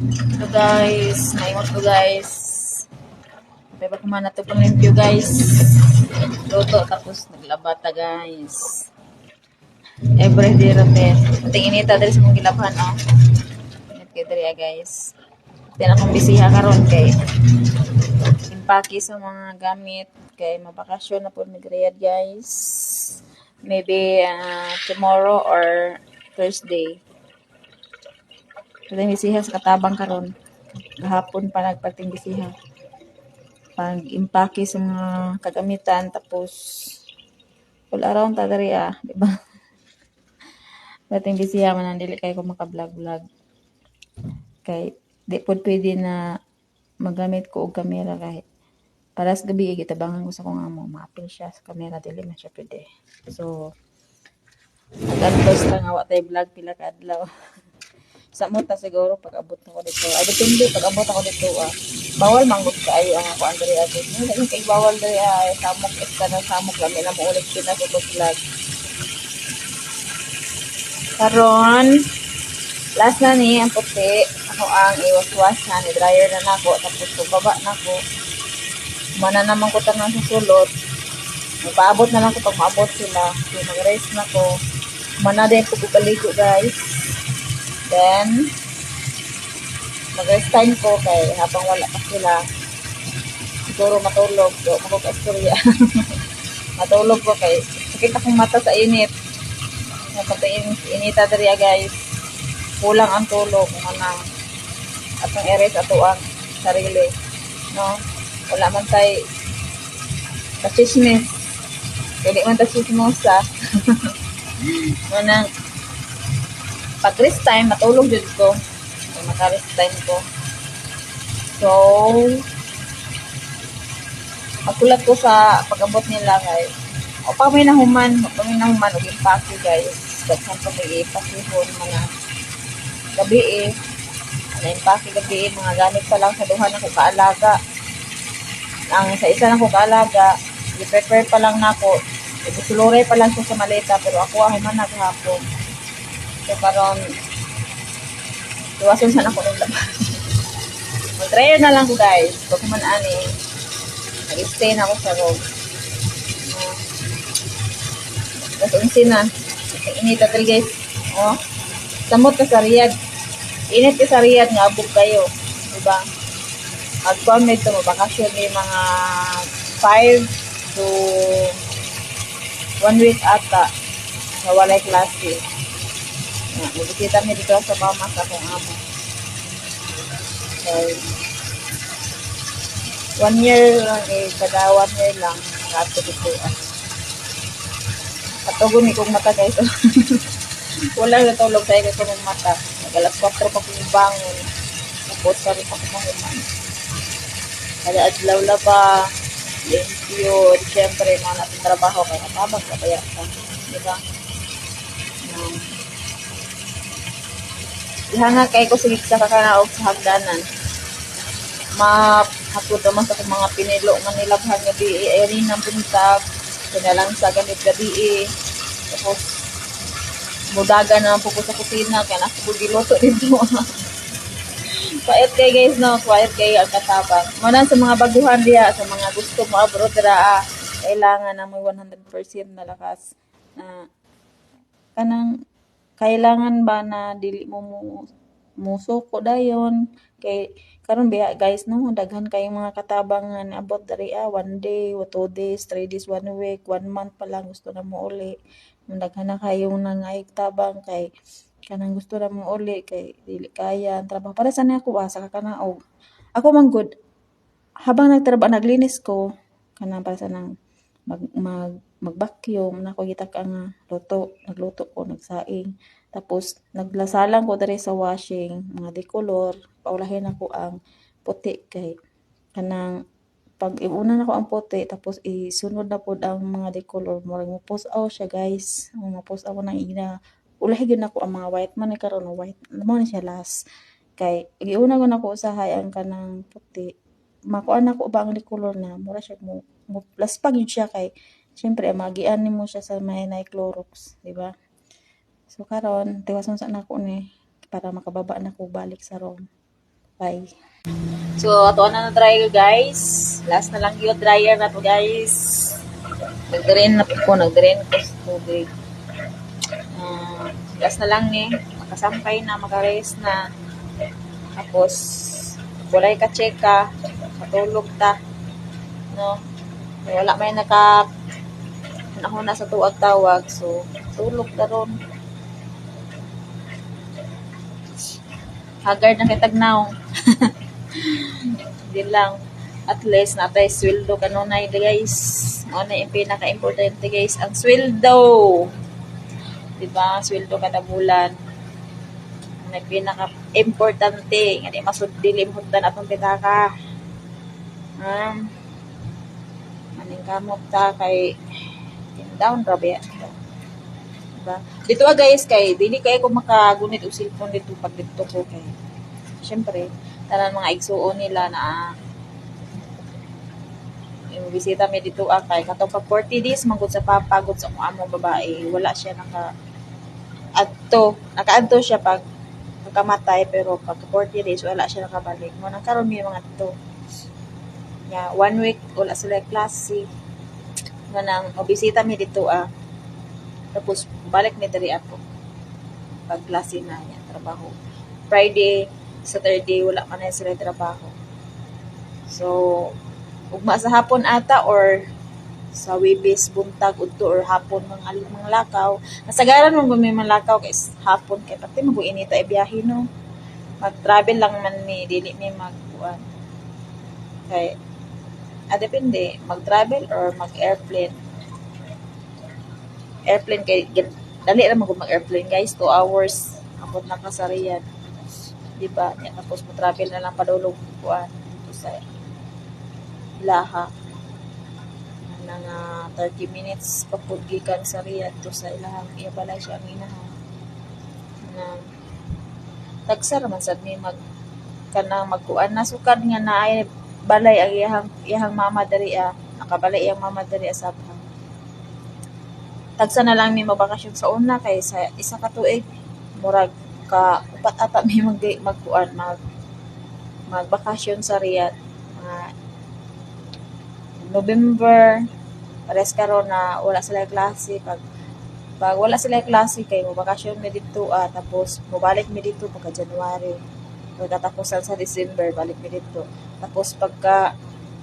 Ito guys, naimot ko guys. Ba kumana to pang limpyo guys. Luto tapos naglabata guys. Everyday rote. Ating inita dali sa mong gilaban oh. Init kay dali ah, guys. Ito akong bisiha karon kay impake sa mga gamit kay mabakasyon na po ni Greyad guys. Maybe uh, tomorrow or Thursday. Ito yung bisiha sa katabang karon. Gahapon pa nagpating bisiha. Pag impake sa mga kagamitan tapos all around ta diri ah, di ba? Dating bisiha man ang dili kay ko maka-vlog-vlog. Kay di pod pwede na magamit ko og kamera kahit paras gabi gitabangan ko sa kong amo maapil siya sa kamera dili man siya pwede. So nag-advance lang nga wa tay vlog pila ka adlaw. sa muta siguro pag abot ako dito. Ay depende pag abot ako dito ah. Bawal manggod kaayo ang ako andre agad. Hindi kay bawal diri ay samok esta na samok lami na mo ulit pinasubot vlog. Karon, last na ni ang puti. Ako ang iwas-was na ni dryer na nako tapos baba nako. Mana naman ko tanang sa sulod. Magpaabot na lang ko pag maabot sila. So mag-rest na ko. Mana din ko guys. Then, mag-rest time ko kay habang wala pa sila. Siguro matulog. So, magkakastorya. matulog ko kay sakit akong mata sa init. Napatiin inita diriya guys. Kulang ang tulog manang atong eres ato ang sarili. No? Wala man tay kasismis. Kaya di man ta sismosa. manang pag rest time, matulog dito ko. So, maka-rest time ko. So, magkulat ko sa pag-abot nila guys. O pa may nahuman, pa may nahuman, o impake guys. Daghan pa may ipakihon mga gabi eh. Ano impake gabi eh, mga gamit pa lang sa duha na ko kaalaga. Ang sa isa lang ko kaalaga, i-prepare pa lang na ako. Ibusulore pa lang siya sa maleta, pero ako ang human naghapon. So, karon iwasan sana ko ng laban. Mag-try na lang ko guys. Pag man ani, nag-stay na ako sa room. Tapos unsin na. Init at guys. Oh. Samot ka sa Riyadh. Init ka sa Riyadh nga abog kayo. Diba? Mag-come dito, mabakasyon may mga 5 to 1 week ata na walay klase. Na, Nabisita mi dito sa mama sa akong amo. Okay. One year lang eh, kada one year lang. Kato dito. ah. Katugon ni kong mata guys. Wala na tulog tayo kay kong mata. Nagalas 4 pa kong bangon. Tapos rin pa kong mahuman. Kada adlaw la ba, limpyo, di syempre, mga natin trabaho kaya katabang kabaya ka. Di ba? Um, Ihanga kay ko sigit sa kakanaog sa hagdanan. Mahapod naman sa mga pinilo nga nilabhan nga di ay rin ang buntag. Kinalang sa ganit gabi eh. Tapos mudaga na po ko sa kusina kaya nasa bugiloto dito. Quiet kay guys no, quiet kay ang katabang. Manan sa mga baguhan diya, sa mga gusto mo abroad dira ah, kailangan na may 100% na lakas na kanang kailangan ba na dili mo musuko dayon? Kay karon biya guys no? Daghan kayong mga katabang nga naabot diri ah one day two days three days one week one month pa lang gusto na mo uli. Daghan na kayong nangayig tabang kay kanang gusto na mo uli kay dili kaya ang trabaho. Para sa ako ah, sa kakanaog ako man good. Habang nagtrabaho naglinis ko kanang para sa nang mag mag mag-vacuum na ko gitak ang luto nagluto ko nagsaing. Tapos naglasalang ko diri sa washing mga decolor paulahin ako ang puti kay kanang pag iuna na ko ang puti tapos isunod na pod ang mga decolor mo mo post out siya guys. Mo post ako nang ina ulahi gyud nako ang mga white man karon white mo na siya last. Kay giuna ko nako usahay ang kanang puti. Makuan nako ba ang decolor na mura siya mo plus pag yun siya kay Siyempre, magian mo siya sa may na Clorox, di ba? So karon, tiwason sa nako ni para makababa na ko balik sa room. Bye. So, ato na na dryer guys. Last na lang yung dryer na to guys. Nag-drain na po ko, nag-drain ko sa tubig. Ah, last na lang ni, makasampay na, makarest na. Tapos, walay ka cheka, matulog ta. No? Wala may naka panahon na sa tuwag tawag. So, tulog ta ron. Haggard na kitag now. Hindi lang. At least, natay sweldo kanunay guys. Ano na yung pinaka-importante guys. Ang sweldo. Diba? Sweldo kada bulan. Ano yung pinaka-importante. Nga di masud dilimhot na atong pitaka. Um, maning kamot ta kay down rabi. Diba? Dito ah guys kay dili kay ko makagunit og cellphone dito pag dito ko kay. Syempre, tanan mga igsuon nila na yung bisita mi dito ah kay katong pag 40 days manggod sa papagod sa kung among babae wala siya naka adto nakaadto siya pag nakamatay pero pag 40 days wala siya nakabalik mo nang mi mga adto ya one week wala sila klase. Nga nang mabisita mi dito ah. Tapos balik mi diri ako. Pag klase na niya trabaho. Friday Saturday wala man na sila trabaho. So ugma sa hapon ata or sa Webes buntag udto or hapon mga mga lakaw. Nasagaran mo may mga lakaw kay hapon? Kay pati mag-inita e biyahe no? Mag-travel lang man mi dili mi magkuan kay ah, depende. Mag-travel or mag-airplane. Airplane kay dali mag mag-airplane guys. 2 hours. Abot na ka sa Riyadh di ba? Nya, tapos mo travel na lang padulog kuan dito sa Laha. Nang ah, 30 minutes papud gikan sa Riyadh to sa ilahang. Iya balay siya ang inahan na tagsar man sad mi mag kanang magkuan. Na sukad nga naay balay ang iyahang iyahang mama diri ah nakabalay iyang mama diri sa Sabha tagsa na lang mi mabakasyon sa una kay sa isa ka tuig murag ka upat ata mi mag magkuan mag magbakasyon sa Riyadh. Mga November pares karon na wala sila klase pag pag wala sila klase kay mo bakasyon mi dito ah, tapos mobalik mi dito pagka January pagkatapusan sa December balik mi dito. Tapos pagka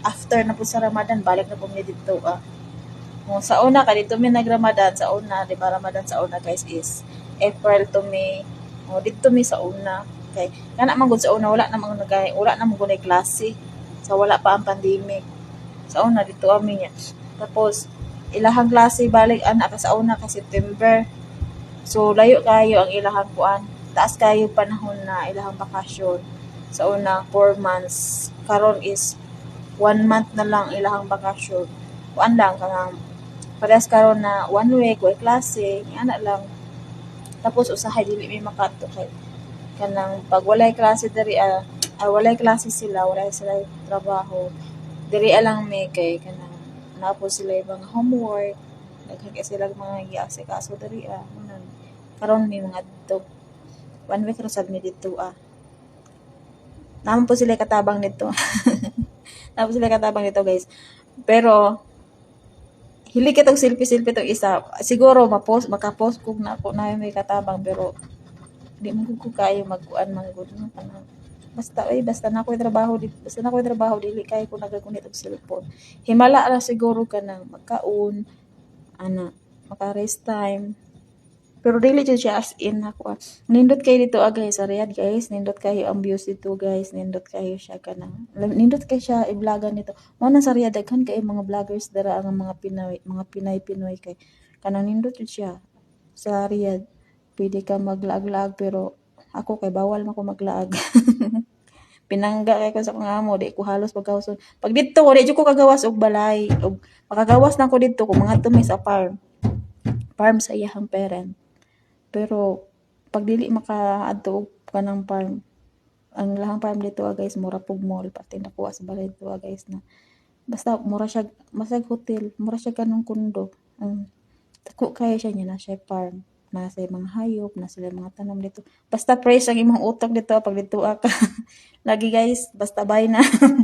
after na po sa Ramadan balik na po mi dito ah. Mo sa una ka dito mi nagramadan sa una di ba Ramadan sa una guys is April to May. O dito mi sa una kay kana man sa una wala na mga nagay wala na mo gunay klase. Sa wala pa ang pandemic. Sa una dito ami niya. Tapos ilahang klase balik ana ka sa una ka September. So layo kayo ang ilahang kuan taas kayo panahon na ilahang bakasyon. Sa una 4 months. Karon is 1 month na lang ilahang bakasyon. Kuan lang kanang parehas karon na one week way klase ana lang. Tapos usahay dili mi makato kay kanang pag walay klase diri ah, ah, walay klase sila walay sila trabaho diri lang may kay kanang napo sila yung mga homework daghan kay sila mga giasikaso diri ah karon may mga dito one week ra sad mi dito? Ah. Naman po sila katabang nito. Naman sila katabang nito guys. Pero hili kitong selfie-selfie to isa. Siguro mapost makapost kog na ako na may katabang pero di mo ko kayo magkuan man gud no? Kanang basta ay basta na ko trabaho di basta na ko trabaho dili kay ko nagagunit og cellphone. Himala ra siguro kanang magkaon ana maka rest time pero dili jud siya as in ako. Ah. nindot kay dito ah guys. Sa Riyadh guys. Nindot kayo ang views dito guys. Nindot kayo siya kanang nindot kay siya i-vlogan nito mo na sa Riyadh daghan kay mga vloggers dara ang mga Pinoy mga Pinay Pinoy kay. Kanang nindot jud siya. Sa Riyadh pwede ka maglag-lag pero ako kay bawal man ko maglaag pinangga kay ko sa kong amo di ko halos pagkawson pag dito ko di ko kagawas og balay og makagawas na ko dito kung mga tumay sa farm. Farm sa iyahang parent pero pag dili makaadto og kanang farm ang lahang farm dito ah, guys mura pug mall pati nakuha sa balay dito ah, guys na basta mura siya masag hotel mura siya kanang kundo um, Dako kaya siya niya na siya farm na sa mga hayop, na sila mga tanom dito. Basta fresh ang imong utak dito pag dito ka. Lagi guys, basta bye na.